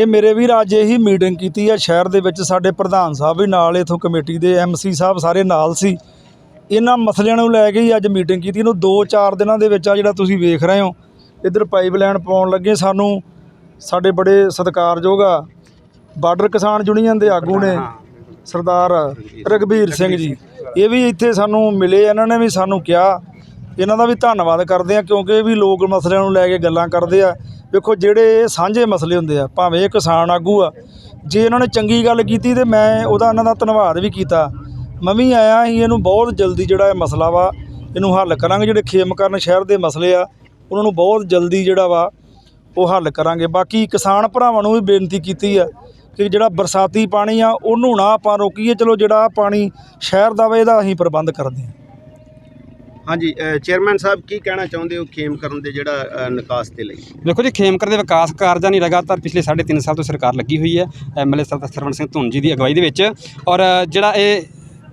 ਇਹ ਮੇਰੇ ਵੀਰ ਅੱਜ ਇਹੀ ਮੀਟਿੰਗ ਕੀਤੀ ਹੈ ਸ਼ਹਿਰ ਦੇ ਵਿੱਚ ਸਾਡੇ ਪ੍ਰਧਾਨ ਸਾਹਿਬ ਵੀ ਨਾਲ ਇਥੋਂ ਕਮੇਟੀ ਦੇ ਐਮਸੀ ਸਾਹਿਬ ਸਾਰੇ ਨਾਲ ਸੀ। ਇਹਨਾਂ ਮਸਲਿਆਂ ਨੂੰ ਲੈ ਕੇ ਹੀ ਅੱਜ ਮੀਟਿੰਗ ਕੀਤੀ। ਇਹਨੂੰ 2-4 ਦਿਨਾਂ ਦੇ ਵਿੱਚ ਆ ਜਿਹੜਾ ਤੁਸੀਂ ਵੇਖ ਰਹੇ ਹੋ ਇੱਧਰ ਪਾਈਪਲਾਈਨ ਪਾਉਣ ਲੱਗੇ ਸਾਨੂੰ। ਸਾਡੇ ਬੜੇ ਸਤਿਕਾਰਯੋਗ ਆ ਬਾਰਡਰ ਕਿਸਾਨ ਯੂਨੀਅਨ ਦੇ ਆਗੂ ਨੇ ਸਰਦਾਰ ਰਗਵੀਰ ਸਿੰਘ ਜੀ। ਇਹ ਵੀ ਇੱਥੇ ਸਾਨੂੰ ਮਿਲੇ ਇਹਨਾਂ ਨੇ ਵੀ ਸਾਨੂੰ ਕਿਹਾ। ਇਹਨਾਂ ਦਾ ਵੀ ਧੰਨਵਾਦ ਕਰਦੇ ਆ ਕਿਉਂਕਿ ਇਹ ਵੀ ਲੋਕ ਮਸਲਿਆਂ ਨੂੰ ਲੈ ਕੇ ਗੱਲਾਂ ਕਰਦੇ ਆ। ਵੇਖੋ ਜਿਹੜੇ ਸਾਂਝੇ ਮਸਲੇ ਹੁੰਦੇ ਆ, ਭਾਵੇਂ ਇਹ ਕਿਸਾਨ ਆਗੂ ਆ। ਜੇ ਇਹਨਾਂ ਨੇ ਚੰਗੀ ਗੱਲ ਕੀਤੀ ਤੇ ਮੈਂ ਉਹਦਾ ਇਹਨਾਂ ਦਾ ਧੰਨਵਾਦ ਵੀ ਕੀਤਾ। ਮੈਂ ਵੀ ਆਇਆ ਸੀ, ਇਹਨੂੰ ਬਹੁਤ ਜਲਦੀ ਜਿਹੜਾ ਇਹ ਮਸਲਾ ਵਾ, ਇਹਨੂੰ ਹੱਲ ਕਰਾਂਗੇ। ਜਿਹੜੇ ਖੇਮਕਰਨ ਸ਼ਹਿਰ ਦੇ ਮਸਲੇ ਆ, ਉਹਨਾਂ ਨੂੰ ਬਹੁਤ ਜਲਦੀ ਜਿਹੜਾ ਵਾ, ਉਹ ਹੱਲ ਕਰਾਂਗੇ। ਬਾਕੀ ਕਿਸਾਨ ਭਰਾਵਾਂ ਨੂੰ ਵੀ ਬੇਨਤੀ ਕੀਤੀ ਆ ਕਿ ਜਿਹੜਾ ਬਰਸਾਤੀ ਪਾਣੀ ਆ, ਉਹਨੂੰ ਨਾ ਆਪਾਂ ਰੋਕੀਏ। ਚਲੋ ਜਿਹੜਾ ਪਾਣੀ ਸ਼ਹਿਰ ਦਾ ਵਾ, ਇਹਦਾ ਅਸੀਂ ਪ੍ਰਬੰਧ ਕਰਦੇ ਹਾਂ। ਹਾਂਜੀ ਚੇਅਰਮੈਨ ਸਾਹਿਬ, ਕੀ ਕਹਿਣਾ ਚਾਹੁੰਦੇ ਹੋ ਖੇਮ ਕਰਨ ਦੇ ਜਿਹੜਾ ਨਿਕਾਸ ਦੇ ਲਈ? ਦੇਖੋ ਜੀ, ਖੇਮ ਕਰਨ ਦੇ ਵਿਕਾਸ ਕਾਰਜਾਂ ਨਹੀਂ ਲਗਾਤਾਰ ਪਿਛਲੇ 3.5 ਸਾਲ ਤੋਂ ਸਰਕਾਰ ਲੱਗੀ ਹੋਈ ਹੈ, ਐਮਐਲਏ ਸਰਦਾਰ ਸਰਵਣ ਸਿੰਘ ਧੁੰਨ ਜੀ ਦੀ ਅਗਵਾਈ ਦੇ ਵਿੱਚ। ਔਰ, ਜਿਹੜਾ ਇਹ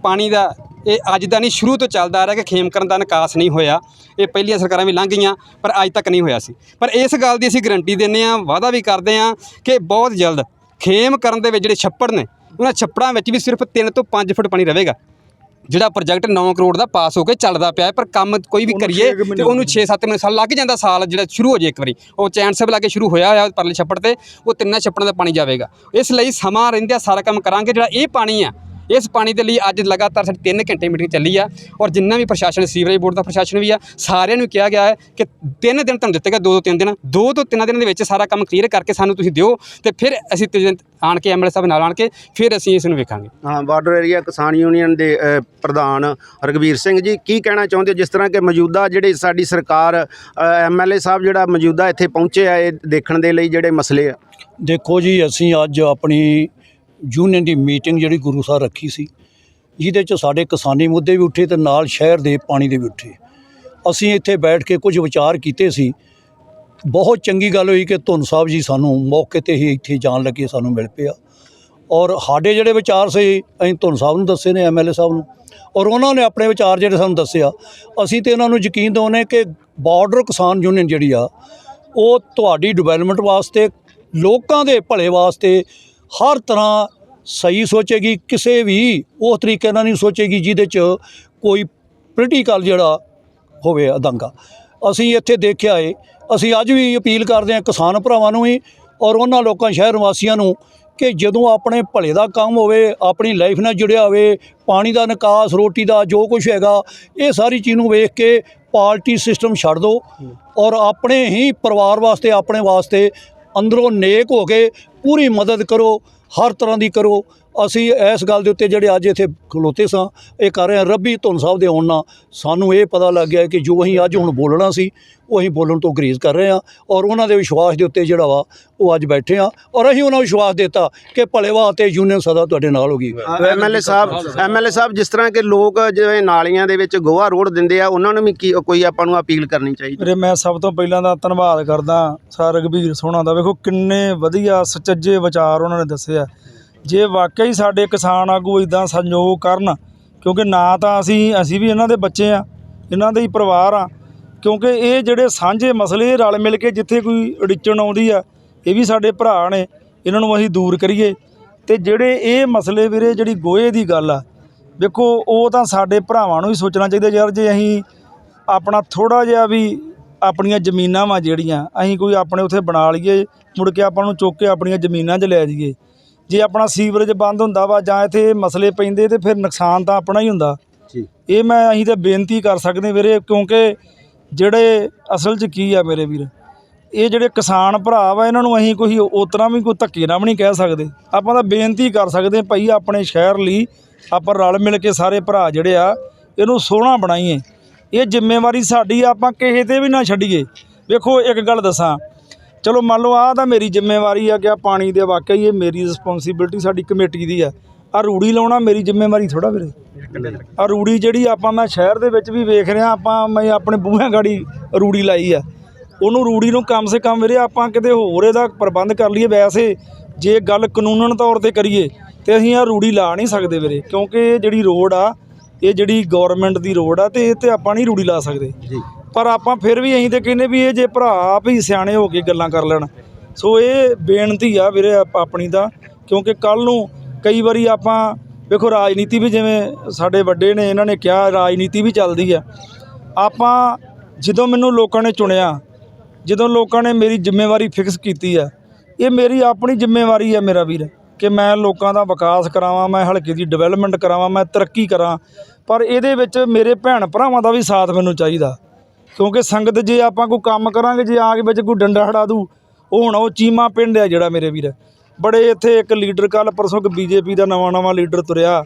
ਪਾਣੀ ਦਾ, ਇਹ ਅੱਜ ਦਾ ਨਹੀਂ, ਸ਼ੁਰੂ ਤੋਂ ਚੱਲਦਾ ਆ ਰਿਹਾ ਕਿ ਖੇਮਕਰਨ ਦਾ ਨਿਕਾਸ ਨਹੀਂ ਹੋਇਆ। ਇਹ ਪਹਿਲੀਆਂ ਸਰਕਾਰਾਂ ਵੀ ਲੰਘ ਗਈਆਂ, ਪਰ ਅੱਜ ਤੱਕ ਨਹੀਂ ਹੋਇਆ ਸੀ। ਪਰ ਇਸ ਗੱਲ ਦੀ ਅਸੀਂ ਗਰੰਟੀ ਦਿੰਦੇ ਹਾਂ, ਵਾਅਦਾ ਵੀ ਕਰਦੇ ਹਾਂ ਕਿ ਬਹੁਤ ਜਲਦ ਖੇਮਕਰਨ ਦੇ ਵਿੱਚ ਜਿਹੜੇ ਛੱਪੜ ਨੇ, ਉਹਨਾਂ ਛੱਪੜਾਂ ਵਿੱਚ ਵੀ ਸਿਰਫ 3 ਤੋਂ 5 ਫੁੱਟ ਪਾਣੀ ਰਹੇਗਾ। ਜਿਹੜਾ ਪ੍ਰੋਜੈਕਟ 9 ਕਰੋੜ ਦਾ ਪਾਸ ਹੋ ਕੇ ਚੱਲਦਾ ਪਿਆ ਹੈ, ਪਰ ਕੰਮ ਕੋਈ ਵੀ ਕਰੀਏ ਤੇ ਉਹਨੂੰ 6-7 ਮਹੀਨੇ ਸਾਲ ਲੱਗ ਜਾਂਦਾ ਸਾਲ ਜਿਹੜਾ ਸ਼ੁਰੂ ਹੋ ਜੇ ਇੱਕ ਵਾਰੀ। ਉਹ ਚੈਨ ਸਭ ਲਾ ਕੇ ਸ਼ੁਰੂ ਹੋਇਆ ਹੋਇਆ ਪਰਲੇ ਛੱਪੜ ਤੇ ਉਹ ਤਿੰਨਾਂ ਛੱਪੜਾਂ ਦਾ ਪਾਣੀ ਜਾਵੇਗਾ। ਇਸ ਲਈ ਸਮਾਂ ਰਹਿੰਦਿਆਂ ਸਾਰਾ ਕੰਮ ਕਰਾਂਗੇ ਜਿਹੜਾ ਇਹ ਪਾਣੀ ਆ ਇਸ ਪਾਣੀ ਦੇ ਲਈ ਅੱਜ ਲਗਾਤਾਰ ਸਾਡੀ 3 ਘੰਟੇ ਮੀਟਿੰਗ ਚੱਲੀ ਆ ਔਰ ਜਿੰਨਾ ਵੀ ਪ੍ਰਸ਼ਾਸਨ ਸੀਵਰੇਜ ਬੋਰਡ ਦਾ ਪ੍ਰਸ਼ਾਸਨ ਵੀ ਆ ਸਾਰਿਆਂ ਨੂੰ ਕਿਹਾ ਗਿਆ ਹੈ ਕਿ 3 ਦਿਨ ਤੁਹਾਨੂੰ ਦਿੱਤੇ ਗਏ 2 ਤੋਂ 3 ਦਿਨ 2 ਤੋਂ 3 ਦਿਨਾਂ ਦੇ ਵਿੱਚ ਸਾਰਾ ਕੰਮ ਕਲੀਅਰ ਕਰਕੇ ਸਾਨੂੰ ਤੁਸੀਂ ਦਿਓ ਤੇ ਫਿਰ ਅਸੀਂ ਆਣ ਕੇ ਐਮਐਲਏ ਸਾਹਿਬ ਨਾਲ ਆਣ ਕੇ ਫਿਰ ਅਸੀਂ ਇਸ ਨੂੰ ਵੇਖਾਂਗੇ। ਹਾਂ ਬਾਰਡਰ ਏਰੀਆ ਕਿਸਾਨ ਯੂਨੀਅਨ ਦੇ ਪ੍ਰਧਾਨ ਰਗਵੀਰ ਸਿੰਘ ਜੀ ਕੀ ਕਹਿਣਾ ਚਾਹੁੰਦੇ ਹੋ? ਜਿਸ ਤਰ੍ਹਾਂ ਕਿ ਮੌਜੂਦਾ ਜਿਹੜੀ ਸਾਡੀ ਸਰਕਾਰ ਐਮਐਲਏ ਸਾਹਿਬ ਜਿਹੜਾ ਮੌਜੂਦਾ ਇੱਥੇ ਪਹੁੰਚੇ ਆ ਇਹ ਦੇਖਣ ਦੇ ਲਈ ਜਿਹੜੇ ਮਸਲੇ ਆ? ਦੇਖੋ ਜੀ ਅਸੀਂ ਅੱਜ ਆਪਣੀ ਯੂਨੀਅਨ ਦੀ ਮੀਟਿੰਗ ਜਿਹੜੀ ਗੁਰੂ ਸਾਹਿਬ ਰੱਖੀ ਸੀ, ਜਿਹਦੇ ਚ ਸਾਡੇ ਕਿਸਾਨੀ ਮੁੱਦੇ ਵੀ ਉੱਠੇ ਤੇ ਨਾਲ ਸ਼ਹਿਰ ਦੇ ਪਾਣੀ ਦੇ ਵੀ ਉੱਠੇ। ਅਸੀਂ ਇੱਥੇ ਬੈਠ ਕੇ ਕੁਝ ਵਿਚਾਰ ਕੀਤੇ ਸੀ। ਬਹੁਤ ਚੰਗੀ ਗੱਲ ਹੋਈ ਕਿ ਧੁੰਨ ਸਾਹਿਬ ਜੀ ਸਾਨੂੰ ਮੌਕੇ ਤੇ ਹੀ ਇੱਥੇ ਜਾਣ ਲੱਗੇ, ਸਾਨੂੰ ਮਿਲ ਪਿਆ। ਔਰ ਸਾਡੇ ਜਿਹੜੇ ਵਿਚਾਰ ਸੀ, ਅਸੀਂ ਧੁੰਨ ਸਾਹਿਬ ਨੂੰ ਦੱਸੇ ਨੇ ਐਮਐਲਏ ਸਾਹਿਬ ਨੂੰ। ਔਰ ਉਹਨਾਂ ਨੇ ਆਪਣੇ ਵਿਚਾਰ ਜਿਹੜੇ ਸਾਨੂੰ ਦੱਸਿਆ। ਅਸੀਂ ਤੇ ਉਹਨਾਂ ਨੂੰ ਯਕੀਨ ਦਿਵਾਉਂਦੇ ਕਿ ਬਾਰਡਰ ਕਿਸਾਨ ਯੂਨੀਅਨ ਜਿਹੜੀ ਆ, ਉਹ ਤੁਹਾਡੀ ਡਿਵੈਲਪਮੈਂਟ ਵਾਸਤੇ, ਲੋਕਾਂ ਦੇ ਭਲੇ ਵਾਸਤੇ ਹਰ ਤਰ੍ਹਾਂ ਸਹੀ ਸੋਚੇਗੀ ਕਿਸੇ ਵੀ ਉਸ ਤਰੀਕੇ ਨਾਲ ਨਹੀਂ ਸੋਚੇਗੀ ਜਿਹਦੇ 'ਚ ਕੋਈ ਪੋਲੀਟੀਕਲ ਜਿਹੜਾ ਹੋਵੇ ਅਦੰਗਾ। ਅਸੀਂ ਇੱਥੇ ਦੇਖਿਆ ਏ ਅਸੀਂ ਅੱਜ ਵੀ ਅਪੀਲ ਕਰਦੇ ਹਾਂ ਕਿਸਾਨ ਭਰਾਵਾਂ ਨੂੰ ਵੀ ਔਰ ਉਹਨਾਂ ਲੋਕਾਂ ਸ਼ਹਿਰ ਵਾਸੀਆਂ ਨੂੰ ਕਿ ਜਦੋਂ ਆਪਣੇ ਭਲੇ ਦਾ ਕੰਮ ਹੋਵੇ ਆਪਣੀ ਲਾਈਫ ਨਾਲ ਜੁੜਿਆ ਹੋਵੇ ਪਾਣੀ ਦਾ ਨਿਕਾਸ ਰੋਟੀ ਦਾ ਜੋ ਕੁਝ ਹੈਗਾ ਇਹ ਸਾਰੀ ਚੀਜ਼ ਨੂੰ ਵੇਖ ਕੇ ਪਾਰਟੀ ਸਿਸਟਮ ਛੱਡ ਦਿਓ ਔਰ ਆਪਣੇ ਹੀ ਪਰਿਵਾਰ ਵਾਸਤੇ ਆਪਣੇ ਵਾਸਤੇ ਅੰਦਰੋਂ ਨੇਕ ਹੋ ਕੇ ਪੂਰੀ ਮਦਦ ਕਰੋ ਹਰ ਤਰ੍ਹਾਂ ਦੀ ਕਰੋ। ਅਸੀਂ ਇਸ ਗੱਲ ਦੇ ਉੱਤੇ ਜਿਹੜੇ ਅੱਜ ਇੱਥੇ ਖਲੋਤੇ ਸਾਂ ਇਹ ਕਰ ਰਹੇ ਹਾਂ। ਰੱਬੀ ਧੁਨ ਸਾਹਿਬ ਦੇ ਆਉਣ ਨਾਲ ਸਾਨੂੰ ਇਹ ਪਤਾ ਲੱਗ ਗਿਆ ਕਿ ਜੋ ਅਸੀਂ ਅੱਜ ਹੁਣ ਬੋਲਣਾ ਸੀ ਉਹ ਅਸੀਂ ਬੋਲਣ ਤੋਂ ਗਰੇਜ਼ ਕਰ ਰਹੇ ਹਾਂ ਔਰ ਉਹਨਾਂ ਦੇ ਵਿਸ਼ਵਾਸ ਦੇ ਉੱਤੇ ਜਿਹੜਾ ਵਾ ਉਹ ਅੱਜ ਬੈਠੇ ਹਾਂ ਔਰ ਅਸੀਂ ਉਹਨਾਂ ਨੂੰ ਵਿਸ਼ਵਾਸ ਦਿੱਤਾ ਕਿ ਭਲੇਵਾ ਅਤੇ ਯੂਨੀਅਨ ਸਦਾ ਤੁਹਾਡੇ ਨਾਲ ਹੋਗੀ ਐਮਐਲਏ ਸਾਹਿਬ ਐਮਐਲਏ ਸਾਹਿਬ ਜਿਸ ਤਰ੍ਹਾਂ ਕਿ ਲੋਕ ਜਿਵੇਂ ਨਾਲੀਆਂ ਦੇ ਵਿੱਚ ਗੋਹਾ ਰੋੜ ਦਿੰਦੇ ਆ ਉਹਨਾਂ ਨੂੰ ਵੀ ਕੀ ਕੋਈ ਆਪਾਂ ਨੂੰ ਅਪੀਲ ਕਰਨੀ ਚਾਹੀਦੀ? ਵੀਰੇ ਮੈਂ ਸਭ ਤੋਂ ਪਹਿਲਾਂ ਦਾ ਧੰਨਵਾਦ ਕਰਦਾ ਸਰ ਰਘਬੀਰ ਸੋਹਣਾ ਦਾ। ਵੇਖੋ ਕਿੰਨੇ ਵਧੀਆ ਸੁਚੱਜੇ ਵਿਚਾਰ ਉਹਨਾਂ ਨੇ ਦੱਸਿਆ ਜੇ ਵਾਕਈ ਸਾਡੇ ਕਿਸਾਨ ਆਗੂ ਇਦਾਂ ਸੰਯੋਗ ਕਰਨ, ਕਿਉਂਕਿ ਨਾ ਤਾਂ ਅਸੀਂ ਅਸੀਂ ਵੀ ਇਹਨਾਂ ਦੇ ਬੱਚੇ ਆ, ਇਹਨਾਂ ਦੇ ਹੀ ਪਰਿਵਾਰ ਆ, ਕਿਉਂਕਿ ਇਹ ਜਿਹੜੇ ਸਾਂਝੇ ਮਸਲੇ ਰਲ ਮਿਲ ਕੇ ਜਿੱਥੇ ਕੋਈ ਅੜਿੱਚਣ ਆਉਂਦੀ ਆ, ਇਹ ਵੀ ਸਾਡੇ ਭਰਾ ਨੇ, ਇਹਨਾਂ ਨੂੰ ਅਸੀਂ ਦੂਰ ਕਰੀਏ। ਤੇ ਜਿਹੜੇ ਇਹ ਮਸਲੇ ਵੀਰੇ ਜਿਹੜੀ ਗੋਹੇ ਦੀ ਗੱਲ ਆ, ਵੇਖੋ, ਉਹ ਤਾਂ ਸਾਡੇ ਭਰਾਵਾਂ ਨੂੰ ਹੀ ਸੋਚਣਾ ਚਾਹੀਦਾ ਯਾਰ ਜੇ ਅਸੀਂ ਆਪਣਾ ਥੋੜਾ ਜਿਹਾ ਵੀ ਆਪਣੀਆਂ ਜ਼ਮੀਨਾਂ ਵਾ ਜਿਹੜੀਆਂ, ਅਸੀਂ ਕੋਈ ਆਪਣੇ ਉੱਥੇ ਬਣਾ ਲਈਏ, ਮੁੜ ਕੇ ਆਪਾਂ ਨੂੰ ਚੁੱਕ ਕੇ ਆਪਣੀਆਂ ਜ਼ਮੀਨਾਂ 'ਚ ਲੈ ਜਾਈਏ। ਜੇ ਆਪਣਾ ਸੀਵਰੇਜ ਬੰਦ ਹੁੰਦਾ ਵਾ ਜਾਂ ਇੱਥੇ ਮਸਲੇ ਪੈਂਦੇ ਤੇ ਫਿਰ ਨੁਕਸਾਨ ਤਾਂ ਆਪਣਾ ਹੀ ਹੁੰਦਾ। ਜੀ। ਇਹ ਮੈਂ ਅਸੀਂ ਤਾਂ ਬੇਨਤੀ ਕਰ ਸਕਦੇ ਵੀਰੇ ਕਿਉਂਕਿ ਜਿਹੜੇ ਅਸਲ 'ਚ ਕੀ ਆ ਮੇਰੇ ਵੀਰ ਇਹ ਜਿਹੜੇ ਕਿਸਾਨ ਭਰਾ ਵਾ ਇਹਨਾਂ ਨੂੰ ਅਸੀਂ ਕੋਈ ਉਤਰਾ ਵੀ ਕੋਈ ਧੱਕੇ ਨਾਲ ਵੀ ਨਹੀਂ ਕਹਿ ਸਕਦੇ। ਆਪਾਂ ਤਾਂ ਬੇਨਤੀ ਕਰ ਸਕਦੇ ਭਾਈ ਆਪਣੇ ਸ਼ਹਿਰ ਲਈ ਆਪਾਂ ਰਲ ਮਿਲ ਕੇ ਸਾਰੇ ਭਰਾ ਜਿਹੜੇ ਆ ਇਹਨੂੰ ਸੋਹਣਾ ਬਣਾਈਏ। ਇਹ ਜ਼ਿੰਮੇਵਾਰੀ ਸਾਡੀ ਆ, ਆਪਾਂ ਕਿਸੇ ਤੇ ਵੀ ਨਾ ਛੱਡੀਏ। ਵੇਖੋ ਇੱਕ ਗੱਲ ਦੱਸਾਂ ਚਲੋ ਮੰਨ ਲਓ, ਆਹ ਤਾਂ ਮੇਰੀ ਜ਼ਿੰਮੇਵਾਰੀ ਆ ਕਿ ਆ ਪਾਣੀ ਦੇ ਵਾਕਈ ਇਹ ਮੇਰੀ ਰਿਸਪੌਂਸਿਬਿਲਟੀ ਸਾਡੀ ਕਮੇਟੀ ਦੀ ਆ। ਆ ਰੂੜੀ ਲਾਉਣਾ ਮੇਰੀ ਜ਼ਿੰਮੇਵਾਰੀ ਥੋੜਾ ਵੀਰੇ। ਆ ਰੂੜੀ ਜਿਹੜੀ ਆਪਾਂ ਮੈਂ ਸ਼ਹਿਰ ਦੇ ਵਿੱਚ ਵੀ ਵੇਖ ਰਿਹਾ, ਆਪਾਂ ਮੈਂ ਆਪਣੇ ਬੂਹਿਆਂ ਗਾੜੀ ਰੂੜੀ ਲਾਈ ਆ। ਉਹਨੂੰ ਰੂੜੀ ਨੂੰ ਕਮ ਸੇ ਕਮ ਵੀਰੇ ਆਪਾਂ ਕਿਤੇ ਹੋਰ ਇਹਦਾ ਪ੍ਰਬੰਧ ਕਰ ਲਈਏ। ਵੈਸੇ ਜੇ ਗੱਲ ਕਾਨੂੰਨਨ ਤੌਰ ਤੇ ਕਰੀਏ, ਤੇ ਅਸੀਂ ਆ ਰੂੜੀ ਲਾ ਨਹੀਂ ਸਕਦੇ ਵੀਰੇ, ਕਿਉਂਕਿ ਇਹ ਜਿਹੜੀ ਰੋਡ ਆ, ਇਹ ਜਿਹੜੀ ਗਵਰਨਮੈਂਟ ਦੀ ਰੋਡ ਆ, ਤੇ ਇਹ ਤੇ ਆਪਾਂ ਨਹੀਂ ਰੂੜੀ ਲਾ ਸਕਦੇ। ਜੀ। ਪਰ ਆਪਾਂ ਫਿਰ ਵੀ ਅਸੀਂ ਤੇ ਕਹਿੰਦੇ ਵੀ ਇਹ ਜੇ ਭਰਾ ਆਪ ਹੀ ਸਿਆਣੇ ਹੋ ਕੇ ਗੱਲਾਂ ਕਰ ਲੈਣ। ਸੋ ਇਹ ਬੇਨਤੀ ਆ ਵੀਰੇ ਆਪ- ਆਪਣੀ ਦਾ ਕਿਉਂਕਿ ਕੱਲ ਨੂੰ ਕਈ ਵਾਰੀ ਆਪਾਂ ਵੇਖੋ ਰਾਜਨੀਤੀ ਵੀ ਜਿਵੇਂ ਸਾਡੇ ਵੱਡੇ ਨੇ, ਇਹਨਾਂ ਨੇ ਕਿਹਾ ਰਾਜਨੀਤੀ ਵੀ ਚੱਲਦੀ ਆ। ਆਪਾਂ ਜਦੋਂ ਮੈਨੂੰ ਲੋਕਾਂ ਨੇ ਚੁਣਿਆ, ਜਦੋਂ ਲੋਕਾਂ ਨੇ ਮੇਰੀ ਜ਼ਿੰਮੇਵਾਰੀ ਫਿਕਸ ਕੀਤੀ ਆ, ਇਹ ਮੇਰੀ ਆਪਣੀ ਜ਼ਿੰਮੇਵਾਰੀ ਆ ਮੇਰਾ ਵੀਰ, ਕਿ ਮੈਂ ਲੋਕਾਂ ਦਾ ਵਿਕਾਸ ਕਰਾਵਾਂ, ਮੈਂ ਹਲਕੇ ਦੀ ਡਿਵੈਲਪਮੈਂਟ ਕਰਾਵਾਂ, ਮੈਂ ਤਰੱਕੀ ਕਰਾਂ। ਪਰ ਇਹਦੇ ਵਿੱਚ ਮੇਰੇ ਭੈਣ ਭਰਾਵਾਂ ਦਾ ਵੀ ਸਾਥ ਮੈਨੂੰ ਚਾਹੀਦਾ। ਕਿਉਂਕਿ ਸੰਗਤ ਜੇ ਆਪਾਂ ਕੋਈ ਕੰਮ ਕਰਾਂਗੇ ਜੇ ਆ ਕੇ ਵਿੱਚ ਕੋਈ ਡੰਡਾ ਹੜਾ ਦੂ ਉਹ ਹੁਣ ਉਹ ਚੀਮਾ ਪਿੰਡ ਆ ਜਿਹੜਾ ਮੇਰੇ ਵੀਰ। ਬੜੇ ਇੱਥੇ ਇੱਕ ਲੀਡਰ ਕੱਲ ਪਰਸੋਂ ਕਿ ਬੀਜੇਪੀ ਦਾ ਨਵਾਂ ਨਵਾਂ ਲੀਡਰ ਤੁਰਿਆ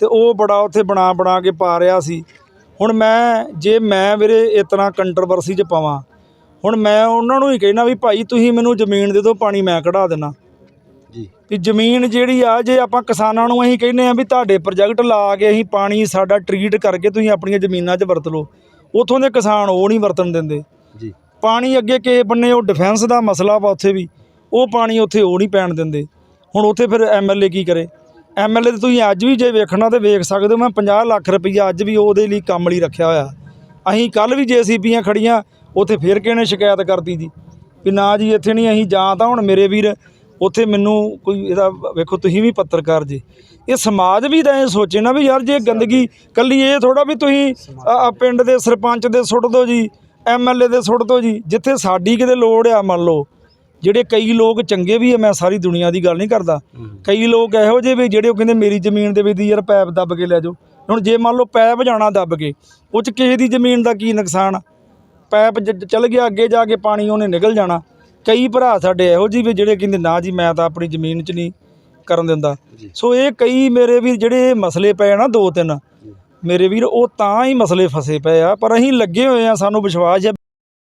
ਤੇ ਉਹ ਬੜਾ ਉੱਥੇ ਬਣਾ ਬਣਾ ਕੇ ਪਾ ਰਿਹਾ ਸੀ। ਹੁਣ ਮੈਂ ਜੇ ਮੈਂ ਵੀਰੇ ਇਤਨਾ ਕੰਟਰੋਵਰਸੀ 'ਚ ਪਾਵਾਂ ਹੁਣ ਮੈਂ ਉਹਨਾਂ ਨੂੰ ਹੀ ਕਹਿਣਾ ਵੀ ਭਾਈ ਤੁਸੀਂ ਮੈਨੂੰ ਜ਼ਮੀਨ ਦੇ ਦਿਓ ਪਾਣੀ ਮੈਂ ਕਢਾ ਦੇਣਾ ਜੀ। ਵੀ ਜ਼ਮੀਨ ਜਿਹੜੀ ਆ ਜੇ ਆਪਾਂ ਕਿਸਾਨਾਂ ਨੂੰ ਅਸੀਂ ਕਹਿੰਦੇ ਆ ਵੀ ਤੁਹਾਡੇ ਪ੍ਰੋਜੈਕਟ ਲਾ ਕੇ ਅਸੀਂ ਪਾਣੀ ਸਾਡਾ ਟਰੀਟ ਕਰਕੇ ਤੁਸੀਂ ਆਪਣੀਆਂ ਜ਼ਮੀਨਾਂ 'ਚ ਵਰਤ ਲਓ ਉਥੋਂ ਦੇ ਕਿਸਾਨ ਉਹ ਨਹੀਂ ਵਰਤਣ ਦਿੰਦੇ। ਜੀ। ਪਾਣੀ ਅੱਗੇ ਕਿਸੇ ਬੰਨੇ ਉਹ ਡਿਫੈਂਸ ਦਾ ਮਸਲਾ ਵਾ ਉੱਥੇ ਵੀ ਉਹ ਪਾਣੀ ਉੱਥੇ ਉਹ ਨਹੀਂ ਪੈਣ ਦਿੰਦੇ। ਹੁਣ ਉੱਥੇ ਫਿਰ ਐਮਐਲਏ ਕੀ ਕਰੇ? ਐਮਐਲਏ ਤੇ ਤੁਸੀਂ ਅੱਜ ਵੀ ਜੇ ਵੇਖਣਾ ਤੇ ਵੇਖ ਸਕਦੇ ਹੋ ਮੈਂ 50 ਲੱਖ ਰੁਪਈਆ ਅੱਜ ਵੀ ਉਹਦੇ ਲਈ ਕੰਮ ਲਈ ਰੱਖਿਆ ਹੋਇਆ। ਅਸੀਂ ਕੱਲ ਵੀ ਜੇਸੀਬੀਆਂ ਖੜੀਆਂ ਉੱਥੇ ਫਿਰ ਕਿਸੇ ਨੇ ਸ਼ਿਕਾਇਤ ਕਰਤੀ ਜੀ? ਵੀ ਨਾ ਜੀ ਇੱਥੇ ਨਹੀਂ ਅਸੀਂ ਜਾਂ ਤਾਂ ਹੁਣ ਮੇਰੇ ਵੀਰ ਉੱਥੇ ਮੈਨੂੰ ਕੋਈ ਇਹਦਾ ਵੇਖੋ ਤੁਸੀਂ ਵੀ ਪੱਤਰਕਾਰ ਜੀ। ਇਹ ਸਮਾਜ ਵੀ ਤਾਂ ਇਹ ਸੋਚੇ ਨਾ ਵੀ ਯਾਰ ਜੇ ਗੰਦਗੀ ਕੱਲੀ ਇਹ ਥੋੜਾ ਵੀ ਤੁਸੀਂ ਪਿੰਡ ਦੇ ਸਰਪੰਚ ਦੇ ਸੁੱਟ ਦਿਓ ਜੀ ਐਮਐਲਏ ਦੇ ਸੁੱਟ ਦਿਓ ਜੀ ਜਿੱਥੇ ਸਾਡੀ ਕਿਤੇ ਲੋੜ ਆ ਮੰਨ ਲਓ ਜਿਹੜੇ ਕਈ ਲੋਕ ਚੰਗੇ ਵੀ ਆ ਮੈਂ ਸਾਰੀ ਦੁਨੀਆ ਦੀ ਗੱਲ ਨਹੀਂ ਕਰਦਾ। ਕਈ ਲੋਕ ਇਹੋ ਜਿਹੇ ਵੀ ਜਿਹੜੇ ਉਹ ਕਹਿੰਦੇ ਮੇਰੀ ਜ਼ਮੀਨ ਦੇ ਵਿੱਚ ਦੀ ਯਾਰ ਪੈਪ ਦੱਬ ਕੇ ਲੈ ਜਾਓ। ਹੁਣ ਜੇ ਮੰਨ ਲਓ ਪੈਪ ਜਾਣਾ ਦੱਬ ਕੇ ਉਹ ਚ ਕਿਸੇ ਦੀ ਜ਼ਮੀਨ ਦਾ ਕੀ ਨੁਕਸਾਨ? ਪੈਪ ਚੱਲ ਗਿਆ ਅੱਗੇ ਜਾ ਕੇ ਪਾਣੀ ਉਹਨੇ ਨਿਕਲ ਜਾਣਾ। ਕਈ ਭਰਾ ਸਾਡੇ ਇਹੋ ਜਿਹੇ ਵੀ ਜਿਹੜੇ ਕਹਿੰਦੇ ਨਾ ਜੀ ਮੈਂ ਤਾਂ ਆਪਣੀ ਜ਼ਮੀਨ 'ਚ ਨਹੀਂ ਕਰਨ ਦਿੰਦਾ। ਸੋ ਇਹ ਕਈ ਮੇਰੇ ਵੀਰ ਜਿਹੜੇ ਮਸਲੇ ਪਏ ਨਾ ਦੋ ਤਿੰਨ ਮੇਰੇ ਵੀਰ ਉਹ ਤਾਂ ਹੀ ਮਸਲੇ ਫਸੇ ਪਏ ਆ ਪਰ ਅਸੀਂ ਲੱਗੇ ਹੋਏ ਆ ਸਾਨੂੰ ਵਿਸ਼ਵਾਸ ਹੈ